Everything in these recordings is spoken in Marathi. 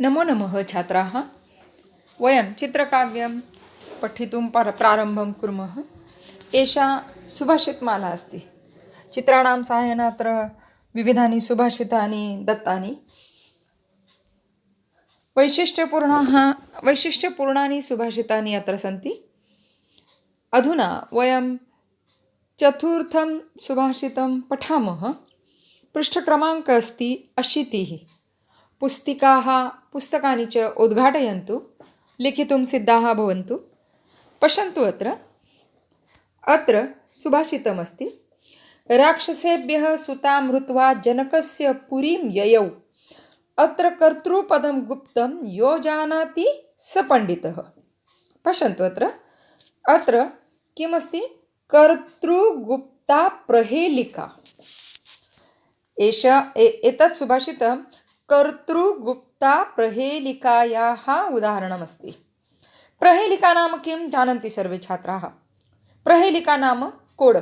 नमो नमः छात्राः। वयं चित्रकाव्यं पठितुं पर प्रारम्भं कुर्मः। एषा सुभाषितमाला अस्ति। चित्राणां साहाय्येन अत्र विविधानि सुभाषितानि दत्तानि। वैशिष्ट्यपूर्णाः वैशिष्ट्यपूर्णानि सुभाषितानि अत्र सन्ति। अधुना वयं चतुर्थं सुभाषितं पठामः। पृष्ठक्रमाङ्कः अस्ति अशीतिः। पुस्तिकाः पुस्तकानि च उद्घाटयन्तु लिखितुं सिद्धाः भवन्तु। पश्यन्तु अत्र। अत्र सुभाषितमस्ति राक्षसेभ्यः सुतां हृत्वा जनकस्य पुरीं ययौ। अत्र कर्तृपदं गुप्तं यो जानाति स पण्डितः। पश्यन्तु अत्र। अत्र किमस्ति? कर्तृगुप्ता प्रहेलिका। एष ए एतत् सुभाषितं कर्तृगुप्ता प्रहेलिकायाः उदाहरणमस्ति। प्रहेलिका नाम किं? जानन्ति सर्वे छात्राः। प्रहेलिका नाम कोड।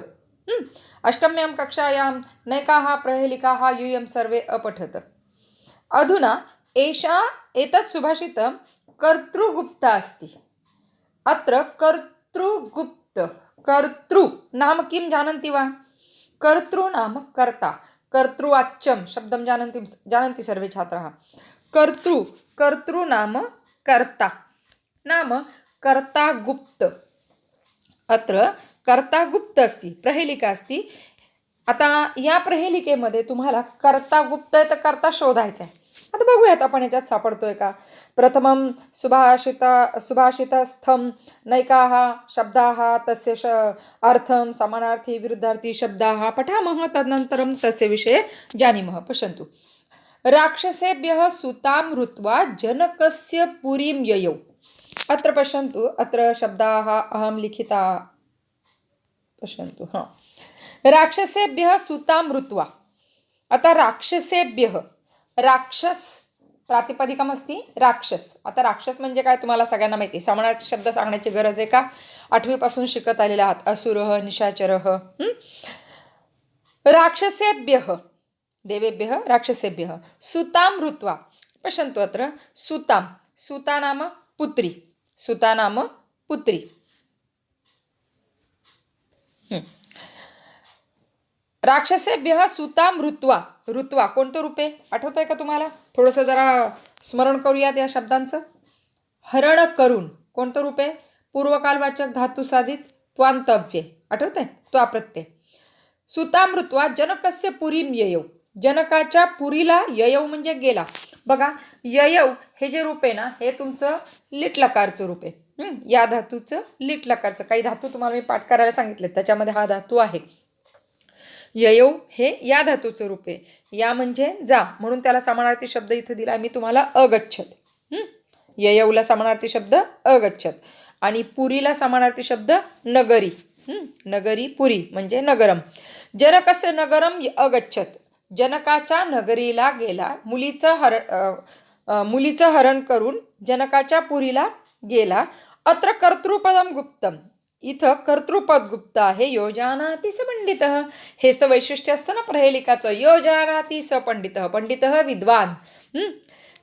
अष्टम्यां कक्षायां नैकाः प्रहेलिकाः यूयं सर्वे अपठत्। अधुना एषा एतत् सुभाषितं कर्तृगुप्ता अस्ति। अत्र कर्तृगुप्त कर्तृ नाम किं जानन्ति वा? कर्तृ नाम कर्ता। कर्तृवाच्यम शब्दं जानन्ति जानन्ति सर्वे छात्राः। कर्तृ कर्तृ नाम कर्ता। नाम कर्ता गुप्त अत्र कर्ता गुप्त अस्ति प्रहेलिका अस्ति। आता या प्रहेलिकेमध्ये तुम्हाला कर्ता गुप्त आहे तर कर्ता शोधायचा आहे. आता बघूयात आपण याच्यात सापडतोय का? प्रथमं सुभाषिता सुभाषितस्थं नैकाः शब्दाः तस्य श अर्थं समानार्थी विरुद्धार्थी शब्दाः पठामः तदनन्तरं तस्य विषये जानीमः. पश्यन्तु। राक्षसेभ्यः सुतां हृत्वा जनकस्य पुरीं ययौ। अत्र पश्यन्तु अत्र शब्दाः अहं लिखिता। पश्यन्तु हा। राक्षसेभ्यः सुतां हृत्वा। आता राक्षसेभ्यः राक्षस प्रातिपदिकमस्ती राक्षस. आता राक्षस म्हणजे काय तुम्हाला सगळ्यांना माहिती. आहे. शब्द सांगण्याची गरज आहे का? आठवीपासून शिकत आलेले आहात. असुरः निशाचरः राक्षसेभ्यः. देवेभ्यः राक्षसेभ्यः. सुतां ऋत्वा पश्यन्तु अत्र सुतां. सुता नाम पुत्री. सुता नाम पुत्री. राक्षसेभ्य सुतां ऋत्वा ऋत्वा कोणतं रूपे? आठवत आहे का तुम्हाला? थोडंसं जरा स्मरण करूयात या शब्दांचं. हरण करून कोणतं रूपे? पूर्वकालवाचक धातू साधित त्वांतव्ये. आठवत आहे त्वा प्रत्यय. सुतां ऋत्वा जनकस्य पुरीम ययव जनकाच्या पुरीला ययव म्हणजे गेला. बघा ययव हे जे रूप आहे ना हे तुमचं लिटलकारचं रूप आहे. या धातूचं लिटलकारचं. काही धातू तुम्हाला मी पाठ करायला सांगितले त्याच्यामध्ये हा धातू आहे. ययौ हे या धातूचं रूप आहे. या म्हणजे जा म्हणून त्याला समानार्थी शब्द इथं दिला. मी तुम्हाला अगच्छत ययौला समानार्थी शब्द अगच्छत आणि पुरीला समानार्थी शब्द नगरी. नगरी पुरी म्हणजे नगरम. जनकस्य नगरम य- अगच्छत जनकाच्या नगरीला गेला मुलीचं हर मुलीचं हरण करून जनकाच्या पुरीला गेला. अत्र कर्तृपदम गुप्तम. इथं कर्तृपद गुप्त आहे यो जानाति स पंडित हे तर वैशिष्ट्य असतं ना प्रहेलिकाचं यो जानाति स पंडित पंडित विद्वान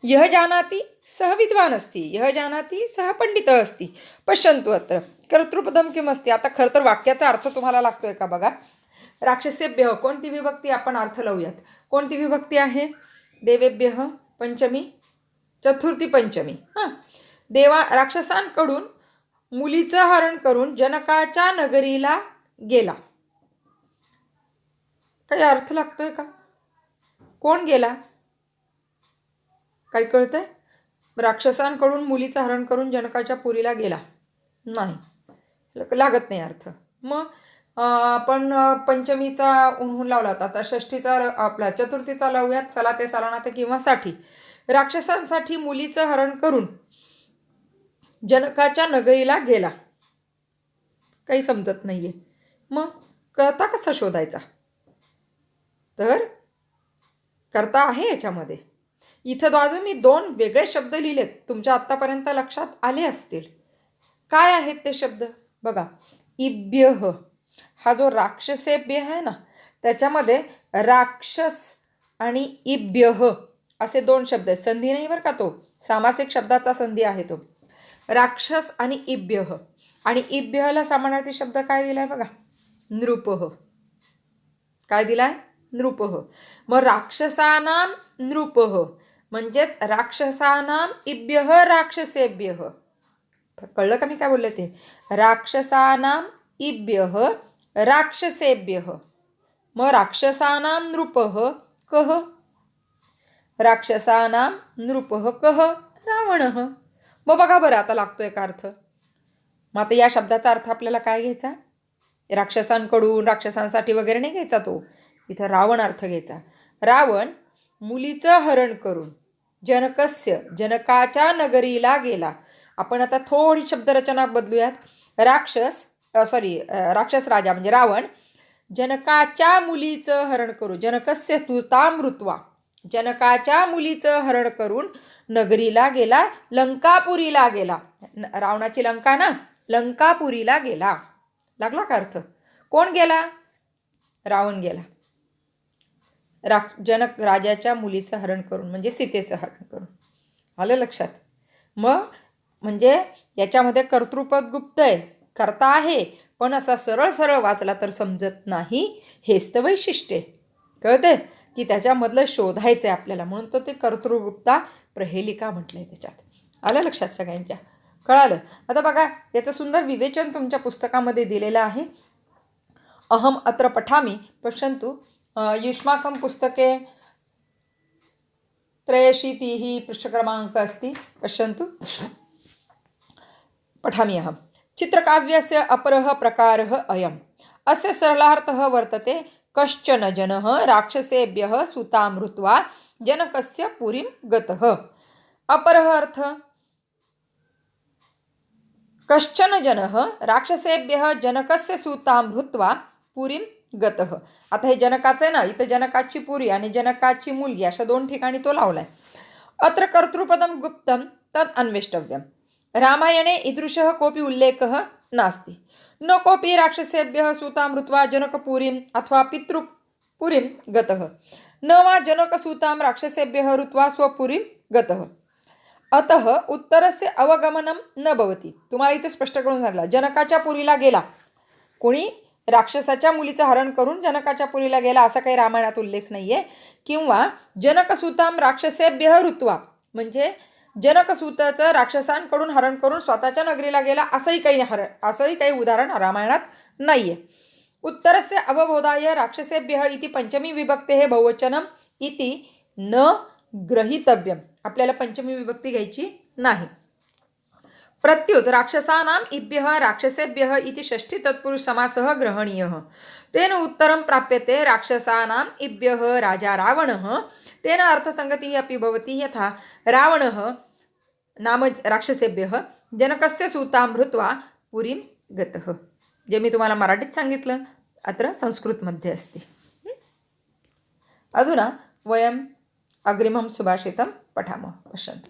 यह जानाति सह विद्वान अस्ति यह जानाति सह पंडित अस्ति. पश्यन्तु अत्र कर्तृपदम किम अस्ति? आता खरं तर वाक्याचा अर्थ तुम्हाला लागतोय का बघा? राक्षसेभ्य कोणती विभक्ती? आपण अर्थ लावूयात. कोणती विभक्ती आहे? देवेभ्य पंचमी चतुर्थी पंचमी. हां? देवा राक्षसांकडून मुलीचं हरण करून जनकाच्या नगरीला गेला. काही अर्थ लागतोय का? कोण गेला? काही कळतंय? राक्षसांकडून मुलीचं हरण करून जनकाच्या पुरीला गेला. नाही. लागत नाही अर्थ. मग आपण पंचमीचा उन्हून लावला होता. आता षष्टीचा आपला चतुर्थीचा लावूयात. चला ते सालानाथ किंवा साठी. राक्षसांसाठी मुलीचं हरण करून जनकाच्या नगरीला गेला. काही समजत नाहीये. मग करता कसा शोधायचा? तर करता आहे याच्यामध्ये. इथं अजून मी दोन वेगळे शब्द लिहिलेत. तुमच्या आत्तापर्यंत लक्षात आले असतील. काय आहेत ते शब्द? बघा. इब्यह हा जो राक्षसेभ्य आहे ना त्याच्यामध्ये राक्षस आणि इब्यह असे दोन शब्द आहेत. संधी नाही बरं का तो? सामासिक शब्दाचा संधी आहे तो. राक्षस आणि इब्यह. आणि इभ्यला समानार्थी शब्द काय दिलाय बघा? नृपह. काय दिलाय? नृपह. मग राक्षसानाम नृपह. म्हणजेच राक्षसानाम इब्यह राक्षसेभ्यः कळलं का मी काय बोलले ते? राक्षसानाम इब्यह राक्षसेभ्यः मग राक्षसानाम नृपः कह. राक्षसानां नृपः कह रावणः. मग बघा बरं आता लागतोय का अर्थ. मग आता या शब्दाचा अर्थ आपल्याला काय घ्यायचा? राक्षसांकडून राक्षसांसाठी वगैरे नाही घ्यायचा तो. इथं रावण अर्थ घ्यायचा. रावण मुलीचं हरण करून जनकस्य जनकाच्या नगरीला गेला. आपण आता थोडी शब्दरचना बदलूयात. राक्षस सॉरी राक्षस राजा म्हणजे रावण जनकाच्या मुलीचं हरण करू. जनकस्य तुता मृत्वा जनकाच्या मुलीचं हरण करून नगरीला गेला लंकापुरीला गेला. रावणाची लंका ना? लंकापुरीला गेला. लागला का अर्थ? कोण गेला? रावण गेला. रा जनक राजाच्या मुलीचं हरण करून म्हणजे सीतेचं हरण करून. आलं लक्षात? मग म्हणजे याच्यामध्ये कर्तृपद गुप्त आहे करता आहे पण असा सरळ सरळ वाचला तर समजत नाही हेच तर वैशिष्ट्य कळते की त्याच्यामधलं शोधायचं आहे आपल्याला. म्हणून तो ते कर्तृगुप्ता प्रहेलिका म्हटलं आहे त्याच्यात. आलं लक्षात सगळ्यांच्या? कळालं? आता बघा याचं सुंदर विवेचन तुमच्या पुस्तकामध्ये दिलेलं आहे. अहम अत्र पठामि पश्यन्तु युष्माकं पुस्तके त्रयशीतिः पृष्ठक्रमाङ्कः अस्ति. पश्यन्तु। पठामि अहं चित्रकाव्यस्य अपरः प्रकारः अयम्। अस्य सरलार्थः वर्तते कश्चन जनः राक्षसेभ्यः सुता हृत्वा जनकस्य पुरीं गतः। अपरः अर्थ कश्चन जनः राक्षसेभ्यः जनकस्य सूतां हृत्वा पुरीं गतः। आता हे जनकाचं आहे ना इथं जनकाची पुरी आणि जनकाची मुलगी अशा दोन ठिकाणी तो लावलाय. अत्र कर्तृपदं गुप्तं तत् अन्वेष्टव्यं रामायणे ईदृशः कोऽपि उल्लेखः नास्ति। न कोऽपि राक्षसेभ्यः सूतां हृत्वा जनकपुरीम् अथवा पितृपुरीं गतः। न वा जनकसूतां राक्षसेभ्यः हृत्वा स्वपुरीं गतः। अतः उत्तरस्य अवगमनं न भवति। तुम्हाला इथे स्पष्ट करून सांगितलं जनकाच्या पुरीला गेला। कोणी? राक्षसाच्या मुलीचं हरण करून जनकाच्या पुरीला गेला असा काही रामायणात उल्लेख नाही आहे किंवा जनकसूताम राक्षसेभ्य ऋत्वा म्हणजे जनकसूताचं राक्षसांकडून हरण करून स्वतःच्या नगरीला गेला असंही काही हर असंही काही उदाहरण रामायणात नाही आहे उत्तरस्य अवबोधाय राक्षसेभ्य इति पंचमी विभक्ते हे बहुवचनम इति न ग्रहितव्यम. आपल्याला पंचमी विभक्ती घ्यायची नाही. प्रत्युत राक्षसानाम् इभ्यः राक्षसेभ्यः इति षष्ठी तत्पुरुष समासः ग्रहणीयः. तेन उत्तरं प्राप्यते राक्षसानाम् इभ्यः राजा रावणः। तेन अर्थसङ्गतिः अपि भवति यथा रावणः नाम राक्षसेभ्यः जनकस्य सूतां हृत्वा पुरीं गतः। जे मी तुम्हाला मराठीत सांगितलं अत्र संस्कृतमध्ये अस्ति। अधुना वयम् अग्रिमं सुभाषितं पठामः पश्यन्तु।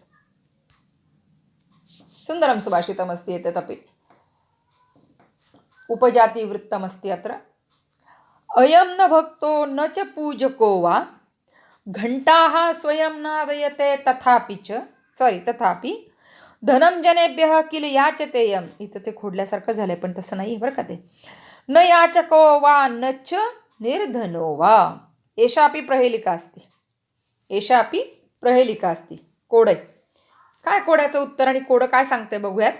सुन्दरं सुभाषितमस्ति एतदपि। उपजातिवृत्तमस्ति अत्र। अयं न भक्तो न च पूजको वा? घण्टाः स्वयं नादयते तथापि च सॉरी तथापि धनं जनेभ्यः किल याचतेयम् इथं ते खोडल्यासारखं झालंय पण तसं नाही बरं का ते. न याचको वा न च निर्धनो वा? एषापि प्रहेलिका अस्ति. एषापि प्रहेलिका अस्ति. कोडय काय कोड्याचं उत्तर आणि कोडं काय सांगते बघूयात.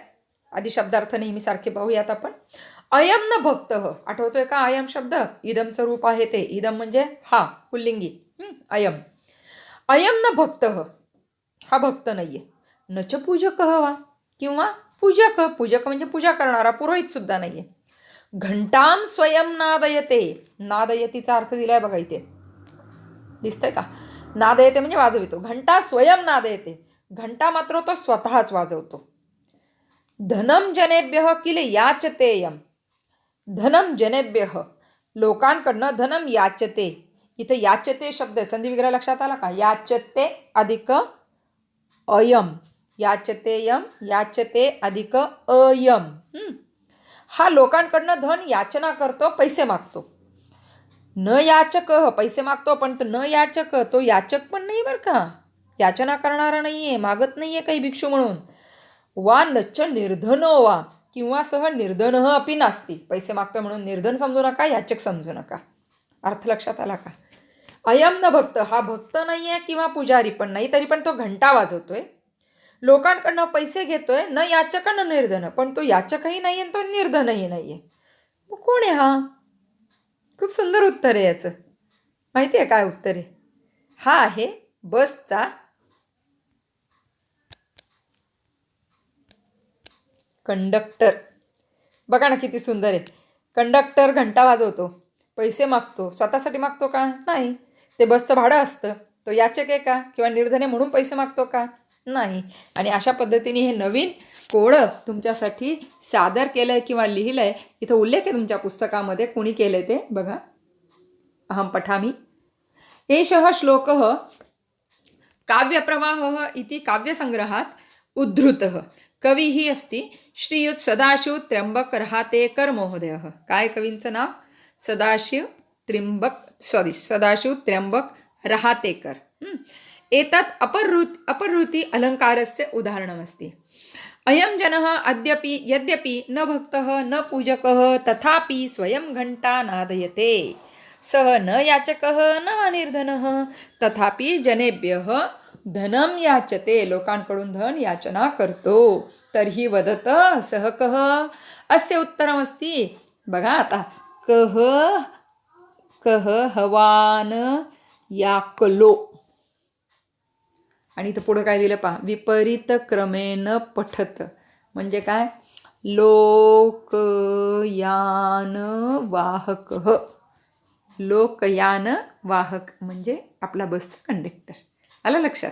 आधी शब्दार्थ नेहमी सारखे पाहूयात आपण. अयम न भक्त आठवतोय का अयम शब्द? इदमचं रूप आहे ते. इदम म्हणजे हा पुल्लिंगी. अयम अयम. न भक्त हा भक्त नाहीये. न च पूजक वा? किंवा पूजक पूजक म्हणजे पूजा करणारा पुरोहित सुद्धा नाहीये. घंटाम स्वयं नादयते. नादयतीचा अर्थ दिलाय बघा इथे. दिसतंय का? नादयते म्हणजे वाजवितो. घंटा स्वयं नादयते. घंटा मात्र तो स्वतःच वाजवतो. धनम जनेभ्य किल याचतेयम? धनम जनेभ्य. लोकांकडनं धनम याचते. इथं याचते शब्द आहे. संधी विग्रह लक्षात आला का? याचते अधिक अयम. याचतेयम याचते अधिक अयम. हा लोकांकडनं धन याचना करतो पैसे मागतो. न याचक पैसे मागतो पण तो न याचक तो याचक पण नाही बरं का? याचना करणारा नाही आहे मागत नाही आहे काही भिक्षू म्हणून. वा नच्च निर्धनो वा किंवा सह निर्धन अपि नास्ती. पैसे मागतो म्हणून निर्धन समजू नका याचक समजू नका. अर्थ लक्षात आला का? अयम न भक्त हा भक्त नाही आहे किंवा पुजारी पण नाही तरी पण तो घंटा वाजवतोय. लोकांकडनं पैसे घेतोय न याचक न निर्धन पण तो याचकही नाही आणि तो निर्धनही नाही आहे मग कोण आहे हा? खूप सुंदर उत्तर आहे याचं. माहिती आहे काय उत्तर आहे? हा आहे बसचा कंडक्टर. बघा ना किती सुंदर आहे कंडक्टर घंटा वाजवतो. पैसे मागतो. स्वतःसाठी मागतो का? नाही. ते बसचं भाडं असतं. तो याचक आहे का? किंवा निर्धने म्हणून पैसे मागतो का? नाही. आणि अशा पद्धतीने हे नवीन कोडं तुमच्यासाठी सादर केलं आहे किंवा लिहिलं आहे इथं उल्लेख आहे तुमच्या पुस्तकामध्ये कुणी केलं आहे ते. बघा. अहम पठामि. एषः श्लोकः काव्यप्रवाह इति काव्यसंग्रहात उद्धृतः. कविः अस्ति श्रीयुत सदाशिव त्र्यंबक रहातेकर महोदय। काय कवींचं नाव? सदाशिव त्र्यंबक सॉरी सदाशिव त्र्यंबक रहातेकर हं. एतत् अपहृत् अपहृति अलङ्कारस्य उदाहरणमस्ति। अयं जनः अद्यपि यद्यपि न भक्तः न पूजकः तथापि स्वयं घण्टा नादयते। सः न याचकः न निर्धन तथापि जनेभ्यः धनं याचते लोकांकडून धन याचना करतो. तर्हि वदत सह कः अस्य उत्तरमस्ति. बघा आता. कह कह हवान याकलो. आणि इथं पुढं काय दिलं पहा? विपरीत क्रमेन पठत. म्हणजे काय? लोकयान वाहक. लोकयान वाहक. म्हणजे आपला बसचा कंडक्टर आलं लक्षात?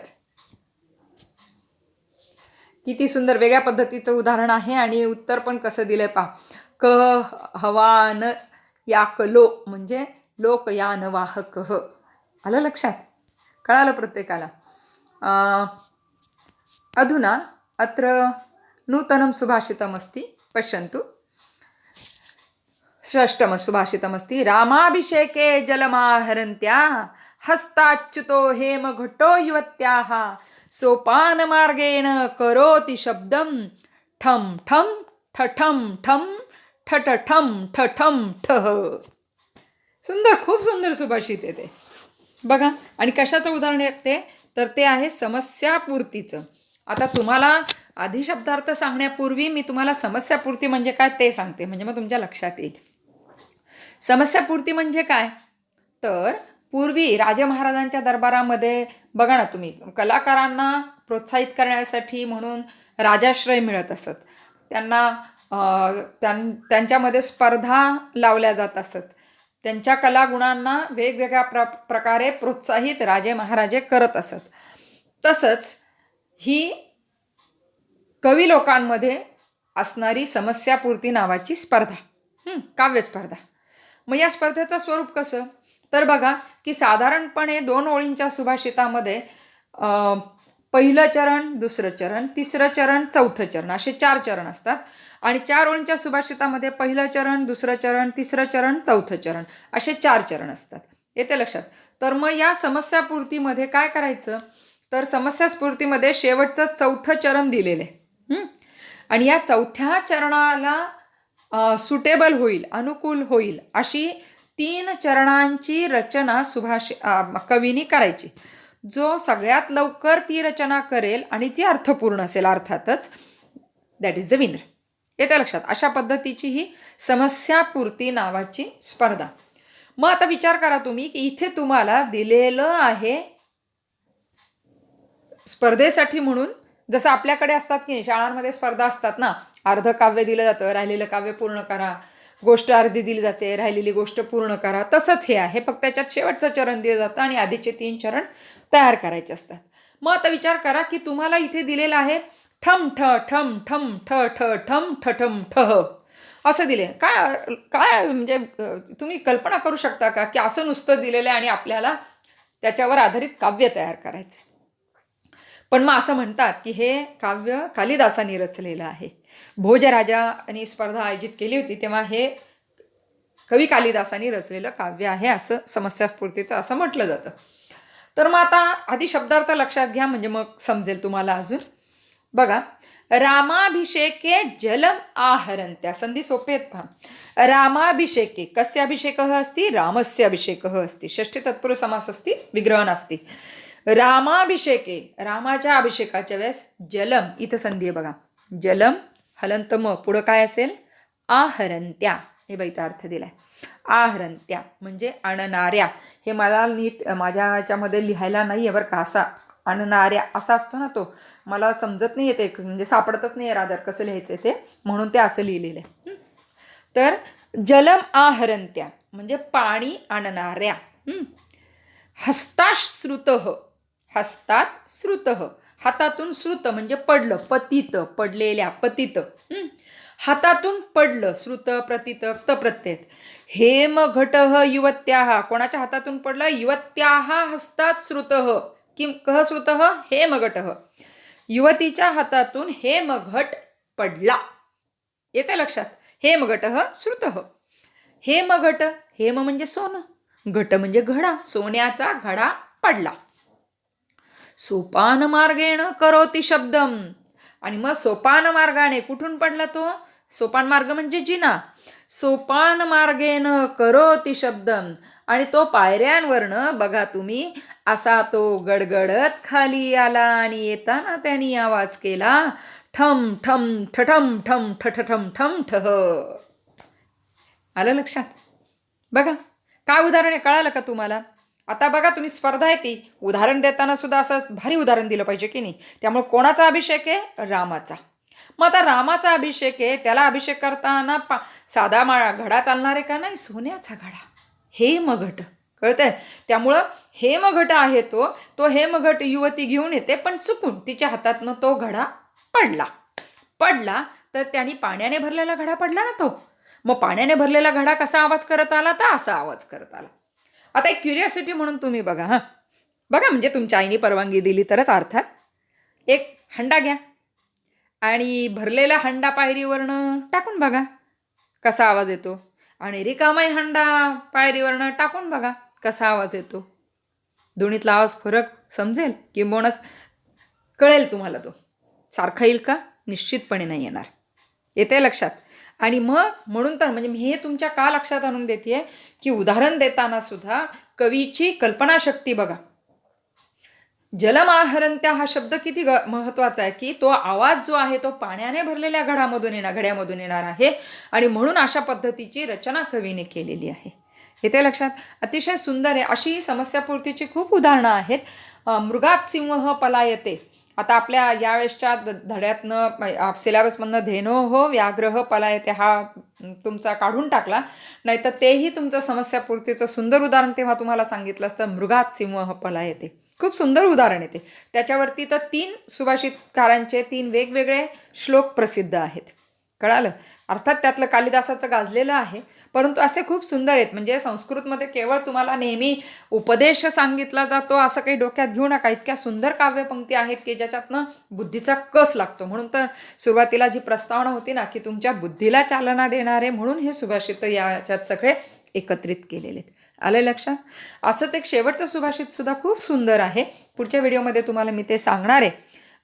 किती सुंदर वेगळ्या पद्धतीचं उदाहरण आहे आणि उत्तर पण कसं दिलंय पहा. क हवान याकलो म्हणजे लोकयान वाहक आलं लक्षात? कळालं प्रत्येकाला. अधुना अत्र नूतनं सुभाषितमस्ति पश्यन्तु. षष्टमसुभाषितमस्ति रामाभिषेके जलमाहरन्त्या हस्ताच्युतो हेमघटो युवत्याः। सोपानमार्गेण करोति शब्दं ठं ठम ठठं ठम ठठ ठं। ठम ठः सुंदर खूप सुंदर सुभाषित येते बघा आणि कशाचं उदाहरण येते तर ते आहे समस्यापूर्तीचं. आता तुम्हाला आधी शब्दार्थ सांगण्यापूर्वी मी तुम्हाला समस्यापूर्ती म्हणजे काय ते सांगते म्हणजे मग तुमच्या लक्षात येईल. समस्यापूर्ती म्हणजे काय? तर पूर्वी राजे महाराजांच्या दरबारामध्ये बघा ना तुम्ही कलाकारांना प्रोत्साहित करण्यासाठी म्हणून राजाश्रय मिळत असत. त्यांना त्यां त्यांच्यामध्ये स्पर्धा लावल्या जात असत. त्यांच्या कलागुणांना वेगवेगळ्या प्र प्रकारे प्रोत्साहित राजे महाराजे करत असत. तसंच ही कवी लोकांमध्ये असणारी समस्यापूर्ती नावाची स्पर्धा. काव्यस्पर्धा. मग या स्पर्धेचं स्वरूप कसं? तर बघा की साधारणपणे दोन ओळींच्या सुभाषितामध्ये पहिलं चरण दुसरं चरण तिसरं चरण चौथं चरण असे चार चरण असतात. आणि चार ओळींच्या सुभाषितामध्ये पहिलं चरण दुसरं चरण तिसरं चरण चौथं चरण असे चार चरण असतात. येते लक्षात? तर मग या समस्यापूर्तीमध्ये काय करायचं? तर समस्यास्फूर्तीमध्ये शेवटचं चौथं चरण दिलेलं आहे. आणि या चौथ्या चरणाला सुटेबल होईल अनुकूल होईल अशी तीन चरणांची रचना सुभाष कवीने करायची. जो सगळ्यात लवकर ती रचना करेल आणि ती अर्थपूर्ण असेल अर्थातच दॅट इज द विनर येत्या लक्षात? अशा पद्धतीची ही समस्यापूर्ती नावाची स्पर्धा. मग आता विचार करा तुम्ही की इथे तुम्हाला दिलेलं आहे स्पर्धेसाठी म्हणून जसं आपल्याकडे असतात की शाळांमध्ये स्पर्धा असतात ना? अर्ध काव्य दिलं जातं राहिलेलं काव्य पूर्ण करा. गोष्ट अर्धी दिली जाते राहिलेली गोष्ट पूर्ण करा. तसंच हे आहे. फक्त त्याच्यात शेवटचं चरण दिलं जातं आणि आधीचे तीन चरण तयार करायचे असतात. मग आता विचार करा की तुम्हाला इथे दिलेलं आहे ठम ठ ठम ठम ठ ठ ठम ठ ठम ठ. असं दिले. काय काय म्हणजे तुम्ही कल्पना करू शकता का की असं नुसतं दिलेलं आहे आणि आपल्याला त्याच्यावर आधारित काव्य तयार करायचं पण मग असं म्हणतात की हे काव्य कालिदासांनी रचलेलं आहे. भोजराजाने स्पर्धा आयोजित केली होती तेव्हा हे कवी कालिदासांनी रचलेलं काव्य आहे असं समस्यापूर्तीचं असं म्हटलं जातं. तर मग आता आधी शब्दार्थ लक्षात घ्या म्हणजे मग समजेल तुम्हाला अजून. बघा रामाभिषेके जलम आहरन्त्या. संधी सोपे आहेत पहा. रामाभिषेके कस्य अभिषेकः अस्ति? रामस्य अभिषेकः अस्ति. षष्ठी तत्पुरुष समास अस्ति? विग्रह नास्ति. रामाभिषेके रामाच्या अभिषेकाच्या वेळेस जलम इथं संधी आहे बघा. जलम हलंत म पुढं काय असेल? आहरंत्या. हे बाईचा अर्थ दिलाय. आहरंत्या म्हणजे आणणाऱ्या. हे मला नीट माझ्या याच्यामध्ये लिहायला नाही आहे बरं का असा आणणाऱ्या असा असतो ना तो. मला समजत नाही येते म्हणजे सापडतच नाही रादर कसं लिहायचं ते. म्हणून ते असं लिहिलेलं आहे. तर जलम आहरंत्या म्हणजे पाणी आणणाऱ्या. हस्ताश्रुत हस्तात श्रुत. हातातून श्रुत म्हणजे पडलं पतित पडलेल्या पतित. हातातून पडलं श्रुत प्रतित क्त हेम घट युवत्या. कोणाच्या हातातून पडलं? युवत्या हस्तात श्रुत. किम कह श्रुत? हेमघट युवतीच्या हातातून हेमघट पडला. येते लक्षात? हेमघट श्रुत. हेमघट हेम म्हणजे सोनं. घट म्हणजे घडा. सोन्याचा घडा पडला. सोपान मार्गेण करोती शब्दम. आणि मग सोपान मार्गाने कुठून पडला तो? सोपान मार्ग म्हणजे जिना. सोपान मार्गेन करोती शब्दम. आणि तो पायऱ्यांवरनं बघा तुम्ही असा तो गडगडत खाली आला आणि येताना त्यांनी आवाज केला ठम ठम ठठम ठम ठठठम ठम ठह. आलं लक्षात? बघा काय उदाहरण आहे कळालं का तुम्हाला? आता बघा तुम्ही स्पर्धा आहे ती. उदाहरण देताना सुद्धा असं भारी उदाहरण दिलं पाहिजे की नाही. त्यामुळे कोणाचा अभिषेक आहे? रामाचा. मग आता रामाचा अभिषेक आहे त्याला अभिषेक करताना पा साधा माळा घडा चालणार आहे का नाही? सोन्याचा घडा. हेमघट. कळतंय? त्यामुळं हेमघट आहे तो. तो हेमघट युवती घेऊन येते पण चुकून तिच्या हातातनं तो घडा पडला. पडला तर त्यांनी पाण्याने भरलेला घडा पडला ना तो. मग पाण्याने भरलेला घडा कसा आवाज करत आला? तर असा आवाज करत आला. आता एक क्युरिओसिटी म्हणून तुम्ही बघा हां. बघा म्हणजे तुमच्या आईने परवानगी दिली तरच अर्थात एक हंडा घ्या. आणि भरलेला हंडा पायरीवरनं टाकून बघा कसा आवाज येतो. आणि रिकामाई हंडा पायरीवरनं टाकून बघा कसा आवाज येतो. दोन्हीतला आवाज फरक समजेल किंबहुनाच कळेल तुम्हाला तो. सारखा येईल का? निश्चितपणे नाही येणार. येते लक्षात. आणि मग म्हणून तर म्हणजे मी हे तुमच्या का लक्षात आणून देते की उदाहरण देताना सुद्धा कवीची कल्पनाशक्ती बघा. जलमाहरंत्या हा शब्द किती ग महत्त्वाचा आहे की तो आवाज जो आहे तो पाण्याने भरलेल्या घडामधून येणार घड्यामधून येणार आहे आणि म्हणून अशा पद्धतीची रचना कवीने केलेली आहे. येते लक्षात? अतिशय सुंदर आहे. अशी समस्यापूर्तीची खूप उदाहरणं आहेत. मृगात सिंह पलायते. आता आपल्या यावेळेसच्या धड्यातनं सिलेबसमधनं धेनो हो व्याघ्रह हो, पलायते हा तुमचा काढून टाकला. नाहीतर तेही तुमचं समस्यापूर्तीचं सुंदर उदाहरण तेव्हा तुम्हाला सांगितलं असतं मृगात सिंह हो, पलायते खूप सुंदर उदाहरण येते. त्याच्यावरती तर तीन सुभाषितकारांचे तीन वेगवेगळे श्लोक प्रसिद्ध आहेत. कळालं? अर्थात त्यातलं कालिदासाचं गाजलेलं आहे. परंतु असे खूप सुंदर आहेत. म्हणजे संस्कृतमध्ये केवळ तुम्हाला नेहमी उपदेश सांगितला जातो असं काही डोक्यात घेऊ नका. इतक्या सुंदर काव्यपंक्ती आहेत की ज्याच्यातनं बुद्धीचा कस लागतो. म्हणून तर सुरुवातीला जी प्रस्तावना होती ना की तुमच्या बुद्धीला चालना देणारे म्हणून हे सुभाषित याच्यात सगळे एकत्रित केलेले आहेत. आलं लक्षात? असंच एक शेवटचं सुभाषित सुद्धा खूप सुंदर आहे. पुढच्या व्हिडिओमध्ये तुम्हाला मी ते सांगणार आहे.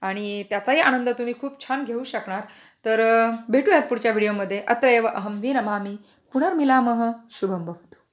आणि त्याचाही आनंद तुम्ही खूप छान घेऊ शकणार. तर भेटूयात पुढच्या व्हिडिओमध्ये. अत्र एव अहम विरमामी पुनर्मिलामः शुभम भवतु.